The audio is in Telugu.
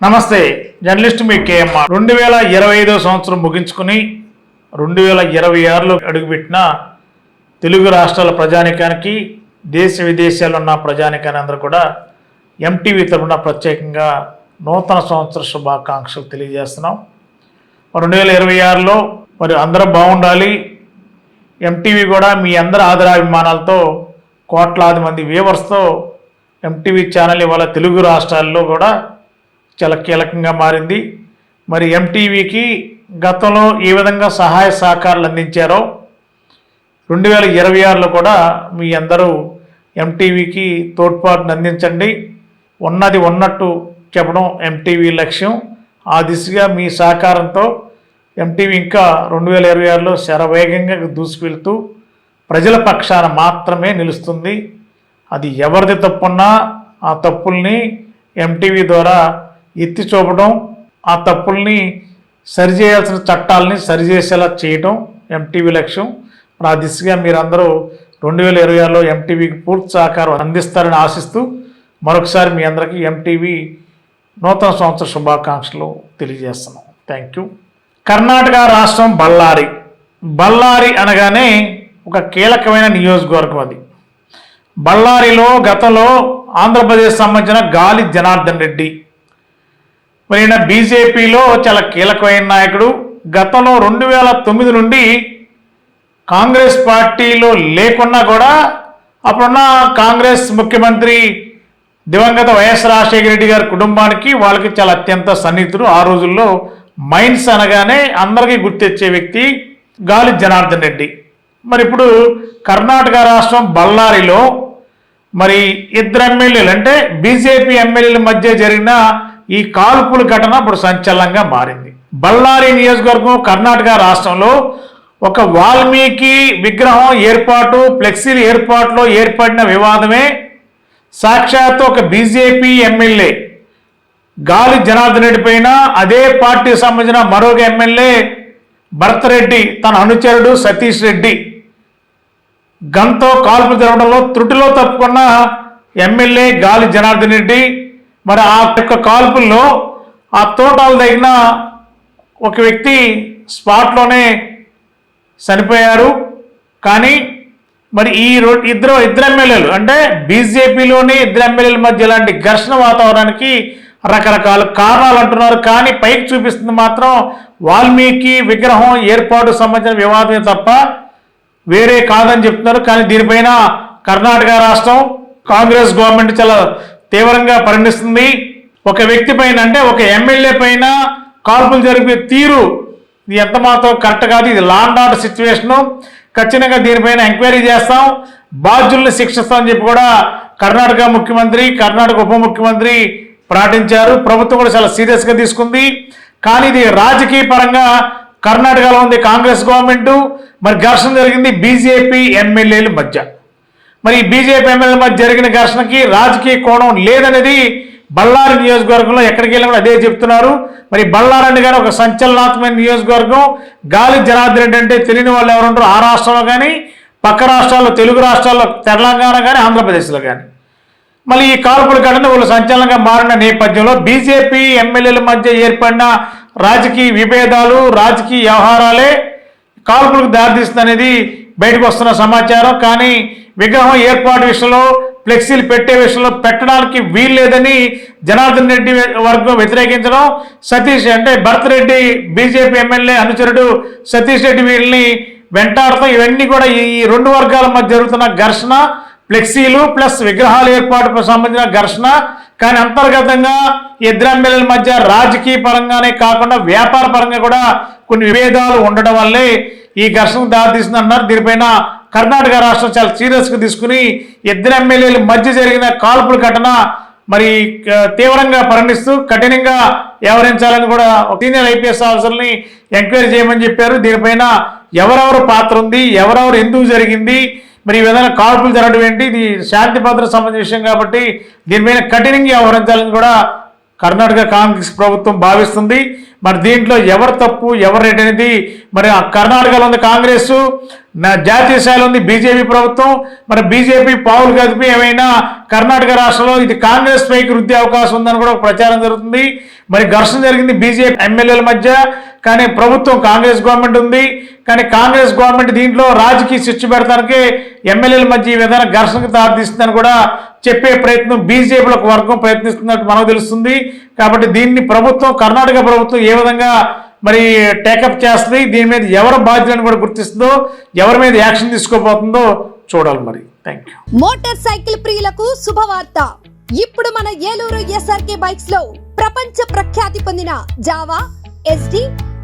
నమస్తే జర్నలిస్ట్ మీ కేఎంఆర్. రెండు వేల ఇరవై ఐదో సంవత్సరం ముగించుకుని రెండు వేల ఇరవై ఆరులో అడుగుపెట్టిన తెలుగు రాష్ట్రాల ప్రజానికానికి దేశ విదేశాల్లో ఉన్న ప్రజానికాన్ని అందరూ కూడా ఎంటీవీ తరఫున ప్రత్యేకంగా నూతన సంవత్సర శుభాకాంక్షలు తెలియజేస్తున్నాం. రెండు వేల ఇరవై ఆరులో మరి అందరూ బాగుండాలి. ఎంటీవీ కూడా మీ అందరి ఆదరాభిమానాలతో కోట్లాది మంది వ్యూవర్స్తో ఎంటీవీ ఛానల్ ఇవాళ తెలుగు రాష్ట్రాల్లో కూడా చాలా కీలకంగా మారింది. మరి ఎంటీవీకి గతంలో ఏ విధంగా సహాయ సహకారాలు అందించారో రెండు వేల ఇరవై ఆరులో కూడా మీ అందరూ ఎంటీవీకి తోడ్పాటును అందించండి. ఉన్నది ఉన్నట్టు చెప్పడం ఎంటీవీ లక్ష్యం. ఆ దిశగా మీ సహకారంతో ఎంటీవీ ఇంకా రెండు వేల ఇరవై ఆరులో శరవేగంగా దూసుకువెళ్తూ ప్రజల పక్షాన మాత్రమే నిలుస్తుంది. అది ఎవరిది తప్పున్నా ఆ తప్పుల్ని ఎంటీవీ ద్వారా ఎత్తి చూపడం ఆ తప్పుల్ని సరిచేయాల్సిన చట్టాలని సరిచేసేలా చేయడం ఎంటీవీ లక్ష్యం. ఆ దిశగా మీరందరూ రెండు వేల ఇరవై ఆరులో ఎంటీవీకి పూర్తి సహకారం అందిస్తారని ఆశిస్తూ మరొకసారి మీ అందరికీ ఎంటీవీ నూతన సంవత్సర శుభాకాంక్షలు తెలియజేస్తున్నాం. థ్యాంక్ యూ కర్ణాటక రాష్ట్రం బళ్ళారి. బళ్ళారి అనగానే ఒక కీలకమైన నియోజకవర్గం అది. బళ్ళారిలో గతంలో ఆంధ్రప్రదేశ్ సంబంధించిన గాలి జనార్దన్ రెడ్డి మరి ఈయన బీజేపీలో చాలా కీలకమైన నాయకుడు. గతంలో రెండు వేల తొమ్మిది నుండి కాంగ్రెస్ పార్టీలో లేకున్నా కూడా అప్పుడున్న కాంగ్రెస్ ముఖ్యమంత్రి దివంగత వైఎస్ రాజశేఖర రెడ్డి గారి కుటుంబానికి వాళ్ళకి చాలా అత్యంత సన్నిహితుడు. ఆ రోజుల్లో మైన్స్ అనగానే అందరికీ గుర్తొచ్చే వ్యక్తి గాలి జనార్దన్ రెడ్డి. మరి ఇప్పుడు కర్ణాటక రాష్ట్రం బళ్ళారిలో మరి ఇద్దరు ఎమ్మెల్యేలు అంటే బీజేపీ ఎమ్మెల్యేల మధ్య జరిగిన ఈ కాల్పుల ఘటన ఇప్పుడు సంచలనంగా మారింది. బళ్ళారి నియోజకవర్గం కర్ణాటక రాష్ట్రంలో ఒక వాల్మీకి విగ్రహం ఏర్పాటు ఫ్లెక్సీల ఏర్పాటులో ఏర్పడిన వివాదమే సాక్షాత్తు ఒక బీజేపీ ఎమ్మెల్యే గాలి జనార్దన్ రెడ్డి పైన అదే పార్టీకి సంబంధించిన మరొక ఎమ్మెల్యే భరతరెడ్డి తన అనుచరుడు సతీష్ రెడ్డి గంతో కాల్పు జరగడంలో త్రుటిలో తప్పుకున్న ఎమ్మెల్యే గాలి జనార్దన్ రెడ్డి మరి ఆ యొక్క కాల్పుల్లో ఆ తోటాలు తగిన ఒక వ్యక్తి స్పాట్లోనే చనిపోయారు. కానీ మరి ఈ రో ఇద్దరు ఇద్దరు ఎమ్మెల్యేలు అంటే బీజేపీలోని ఇద్దరు ఎమ్మెల్యేల మధ్య ఇలాంటి ఘర్షణ వాతావరణానికి రకరకాల కారణాలు అంటున్నారు. కానీ పైకి చూపిస్తుంది మాత్రం వాల్మీకి విగ్రహం ఏర్పాటు సంబంధించిన వివాదమే తప్ప వేరే కాదని చెప్తున్నారు. కానీ దీనిపైన కర్ణాటక రాష్ట్రం కాంగ్రెస్ గవర్నమెంట్ చాలా తీవ్రంగా పరిణిస్తుంది ఒక వ్యక్తి పైన అంటే ఒక ఎమ్మెల్యే పైన కాల్పులు జరిపే తీరు ఇది ఎంత మాత్రం కరెక్ట్ కాదు. ఇది లాండ్ ఆర్డర్ సిచ్యువేషను ఖచ్చితంగా దీనిపైన ఎంక్వైరీ చేస్తాం. బాధ్యుల్ని శిక్షిస్తామని చెప్పి కూడా కర్ణాటక ముఖ్యమంత్రి కర్ణాటక ఉప ముఖ్యమంత్రి ప్రకటించారు ప్రభుత్వం కూడా చాలా సీరియస్గా తీసుకుంది. కానీ ఇది రాజకీయ పరంగా కర్ణాటకలో ఉంది కాంగ్రెస్ గవర్నమెంట్. మరి ఘర్షణ జరిగింది బీజేపీ ఎమ్మెల్యేల మధ్య. మరి బీజేపీ ఎమ్మెల్యే మధ్య జరిగిన ఘర్షణకి రాజకీయ కోణం లేదనేది బళ్ళారి నియోజకవర్గంలో ఎక్కడికి వెళ్ళినా కూడా అదే చెప్తున్నారు. మరి బళ్ళారండి గారు కానీ ఒక సంచలనాత్మక నియోజకవర్గం. గాలి జనార్దన్ రెడ్డి అంటే తెలియని వాళ్ళు ఎవరుంటారు ఆ రాష్ట్రంలో కానీ పక్క రాష్ట్రాల్లో తెలుగు రాష్ట్రాల్లో తెలంగాణ కానీ ఆంధ్రప్రదేశ్లో కానీ మళ్ళీ ఈ కాల్పుల ఘటన వాళ్ళు సంచలనంగా మారిన నేపథ్యంలో బీజేపీ ఎమ్మెల్యేల మధ్య ఏర్పడిన రాజకీయ విభేదాలు రాజకీయ వ్యవహారాలే కాల్పులకు దారితీస్తుందనేది బయటకు వస్తున్న సమాచారం. కానీ విగ్రహం ఏర్పాటు విషయంలో ఫ్లెక్సీలు పెట్టే విషయంలో పెట్టడానికి వీలు లేదని జనార్దన్ రెడ్డి వర్గం వ్యతిరేకించడం సతీష్ అంటే భరత్ రెడ్డి బీజేపీ ఎమ్మెల్యే అనుచరుడు సతీష్ రెడ్డి వీళ్ళని వెంటాడతాం ఇవన్నీ కూడా ఈ రెండు వర్గాల మధ్య జరుగుతున్న ఘర్షణ ఫ్లెక్సీలు ప్లస్ విగ్రహాల ఏర్పాటుకు సంబంధించిన ఘర్షణ. కానీ అంతర్గతంగా ఇద్దరు ఎమ్మెల్యేల మధ్య రాజకీయ పరంగానే కాకుండా వ్యాపార పరంగా కూడా కొన్ని విభేదాలు ఉండడం వల్లే ఈ ఘర్షణకు దారితీస్తుందన్నారు దీనిపైన కర్ణాటక రాష్ట్రం చాలా సీరియస్గా తీసుకుని ఇద్దరు ఎమ్మెల్యేల మధ్య జరిగిన కాల్పుల ఘటన మరి తీవ్రంగా పరిణిస్తూ కఠినంగా వ్యవహరించాలని కూడా సీనియర్ ఐపీఎస్ ఆఫీసర్ని ఎంక్వైరీ చేయమని చెప్పారు. దీనిపైన ఎవరెవరు పాత్ర ఉంది ఎవరెవరు ఎందుకు జరిగింది మరి ఈ విధంగా కాల్పులు జరగడం ఏంటి ఇది శాంతి భద్రత సంబంధించిన విషయం కాబట్టి దీనిపైన కఠినంగా వ్యవహరించాలని కూడా కర్ణాటక కాంగ్రెస్ ప్రభుత్వం భావిస్తుంది. మరి దీంట్లో ఎవరు తప్పు ఎవరు అనేది మరి ఆ కర్ణాటకలో ఉంది కాంగ్రెస్ నా జాతీయ స్థాయిలో ఉంది బీజేపీ ప్రభుత్వం. మరి బీజేపీ పావులు కదిపి ఏమైనా కర్ణాటక రాష్ట్రంలో ఇది కాంగ్రెస్ పైకి వృద్ధి అవకాశం ఉందని కూడా ప్రచారం జరుగుతుంది. మరి ఘర్షణ జరిగింది బీజేపీ ఎమ్మెల్యేల మధ్య. కానీ ప్రభుత్వం కాంగ్రెస్ గవర్నమెంట్ ఉంది. కానీ కాంగ్రెస్ గవర్నమెంట్ దీంట్లో రాజకీయ శిక్ష పెడతానికి ఎమ్మెల్యేల మధ్య ఈ విధంగా ఘర్షణకు దారితీస్తుందని కూడా చెప్పే ప్రయత్నం బీజేపీలకు వర్గం ప్రయత్నిస్తున్నట్టు మనకు తెలుస్తుంది. కాబట్టి దీన్ని ప్రభుత్వం కర్ణాటక ప్రభుత్వం ఏ విధంగా మరి టేకప్ చేస్తుంది దీని మీద ఎవరు బాధ్యులను కూడా గుర్తిస్తుందో ఎవరి మీద యాక్షన్ తీసుకోబోతుందో చూడాలి మరి. థ్యాంక్ యూ మోటార్ సైకిల్ ప్రియులకు శుభవార్త. ఇప్పుడు మన ఏలూరు ఎస్ఆర్కే బైక్స్లో ప్రపంచ ప్రఖ్యాతి పొందిన జావా ఎస్డి